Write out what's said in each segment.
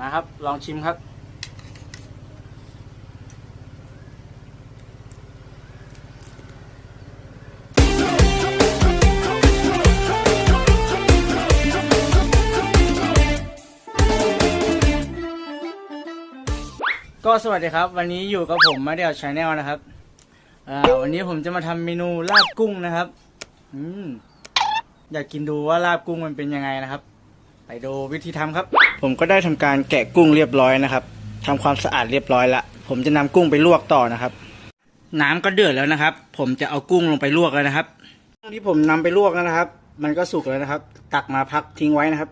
มาครับ ลองชิมครับ ก็สวัสดีครับ วันนี้อยู่กับผมมาเดียวชาแนลนะครับวันนี้ผมจะมาทำเมนูลาบกุ้งนะครับ อืมอยากกินดูว่าลาบกุ้งมันเป็นยังไงนะครับ ไปดูวิธีทำครับ ผมก็ได้ทำการแกะกุ้งเรียบร้อยนะครับทำความสะอาดเรียบร้อยละผมจะนำกุ้งไปลวกต่อนะครับ น้ำก็เดือดแล้วนะครับ ผมจะเอากุ้งลงไปลวกแล้วนะครับกุ้งที่ผมนำไปลวกแล้วนะครับ มันก็สุกแล้วนะครับ ตักมาพักทิ้งไว้นะครับ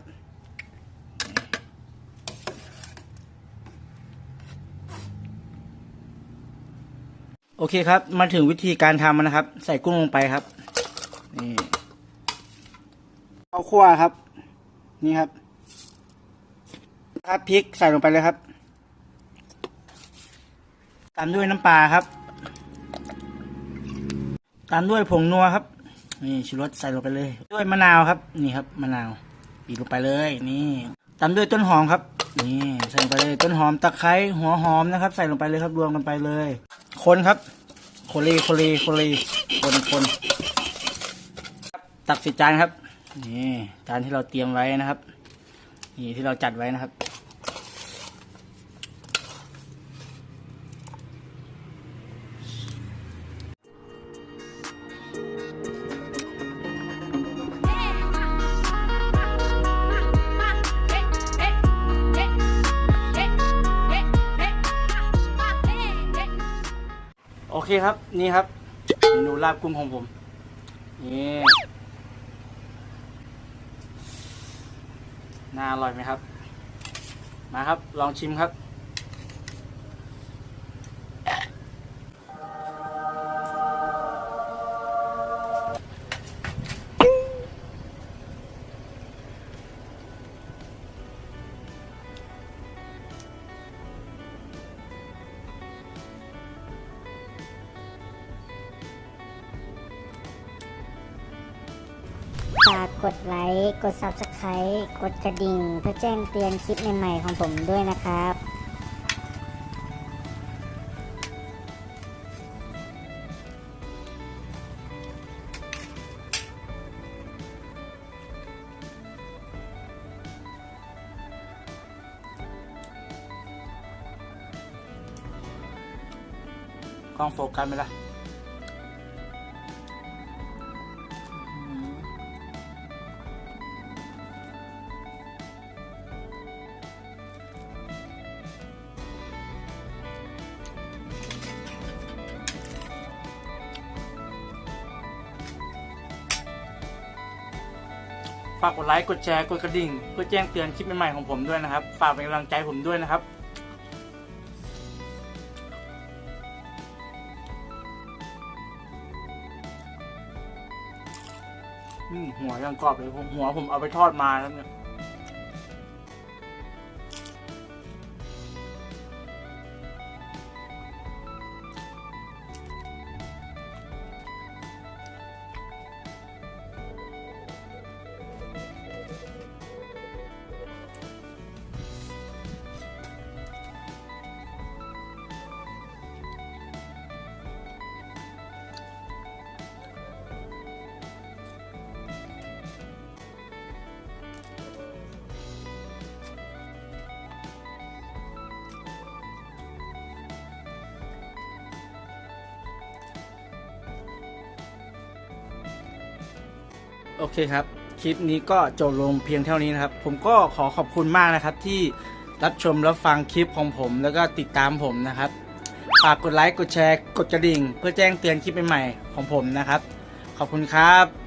โอเคครับ มาถึงวิธีการทำนะครับ ใส่กุ้งลงไปครับ นี่ข้าวคั่วครับ นี่ครับ ครับพริกใส่ลงไปเลยครับตามด้วยน้ำปลาครับ ตามด้วยผงนัวครับ นี่ชูรสใส่ลงไปเลย ด้วยมะนาวครับ นี่ครับมะนาวบีบลงไปเลย นี่ตามด้วยต้นหอมครับ นี่ใส่ลงไปเลยต้นหอมตะไคร้หัวหอมนะครับ ใส่ลงไปเลยครับรวมกันไปเลย คนครับโคลีโคลีโคลีคนคนตักใส่จานครับ นี่จานที่เราเตรียมไว้นะครับ นี่ที่เราจัดไว้นะครับ โอเคครับ นี่ครับเมนูลาบกุ้งของผมนี่ น่าอร่อยไหมครับ มาครับ ลองชิมครับ ฝากกดไลค์ กด Subscribe กดกระดิ่ง เพื่อแจ้งเตือนคลิปใหม่ๆของผมด้วยนะครับกล้องโฟกัสไหมล่ะากกดไลค์ กดแชร์ กดกระดิ่ง เพื่อแจ้งเตือนคลิปใหม่ๆของผมด้วยนะครับ ฝากเป็นกำลังใจผมด้วยนะครับหัวยังกรอบเลยผมหัวผมเอาไปทอดมาแล้วเนี่ย โอเคครับ คลิปนี้ก็จบลงเพียงเท่านี้นะครับ ผมก็ขอขอบคุณมากนะครับ ที่รับชมรับฟังคลิปของผม แล้วก็ติดตามผมนะครับฝากกดไลค์กดแชร์กดกระดิ่ง เพื่อแจ้งเตือนคลิปใหม่ๆของผมนะครับ ขอบคุณครับ